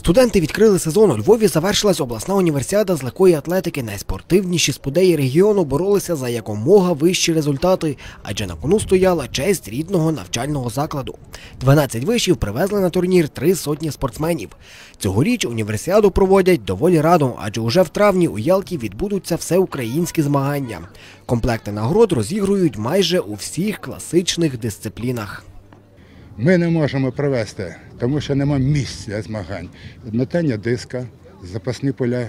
Студенти відкрили сезон. У Львові завершилась обласна універсіада з легкої атлетики. Найспортивніші спудеї регіону боролися за якомога вищі результати, адже на кону стояла честь рідного навчального закладу. 12 вишів привезли на турнір три сотні спортсменів. Цьогоріч універсіаду проводять доволі радо, адже уже в травні у Ялті відбудуться всеукраїнські змагання. Комплекти нагород розігрують майже у всіх класичних дисциплінах. Ми не можемо провести, тому що нема місць для змагань. Метання диска, запасні поля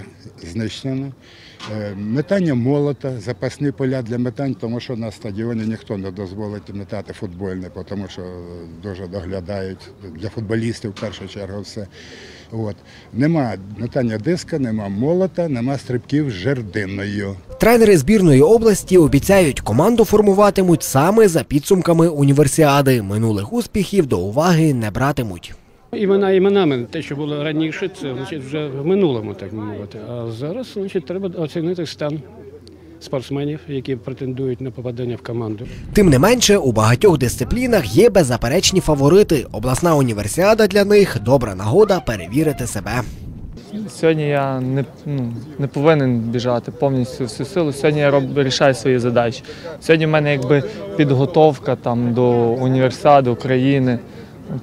знищено, е, метання молота, запасні поля для метань, тому що на стадіоні ніхто не дозволить метати футбольне, тому що дуже доглядають для футболістів в першу чергу все. От. Нема метання диска, нема молота, нема стрибків з жердиною. Тренери збірної області обіцяють, команду формуватимуть саме за підсумками універсіади. Минулих успіхів до уваги не братимуть. Імена іменами, те, що було раніше, це значить вже в минулому, так мовити. А зараз значить, треба оцінити стан спортсменів, які претендують на попадання в команду. Тим не менше, у багатьох дисциплінах є беззаперечні фаворити. Обласна універсіада для них добра нагода перевірити себе. Сьогодні я не, ну, не повинен біжати повністю всю силу. Сьогодні я роб, рішаю свої задачі. Сьогодні в мене якби підготовка там, до універсіади України.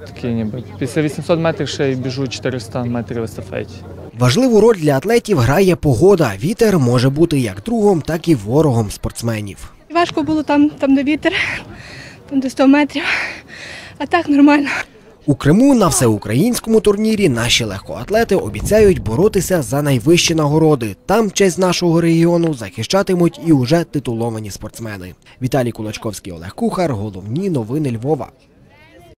Такі ніби. Після 800 метрів ще й біжу 400 метрів в естафеті. Важливу роль для атлетів грає погода. Вітер може бути як другом, так і ворогом спортсменів. Важко було там, там де вітер, там де 100 метрів. А так нормально. У Криму на всеукраїнському турнірі наші легкоатлети обіцяють боротися за найвищі нагороди. Там честь нашого регіону захищатимуть і уже титуловані спортсмени. Віталій Кулачковський, Олег Кухар. Головні новини Львова.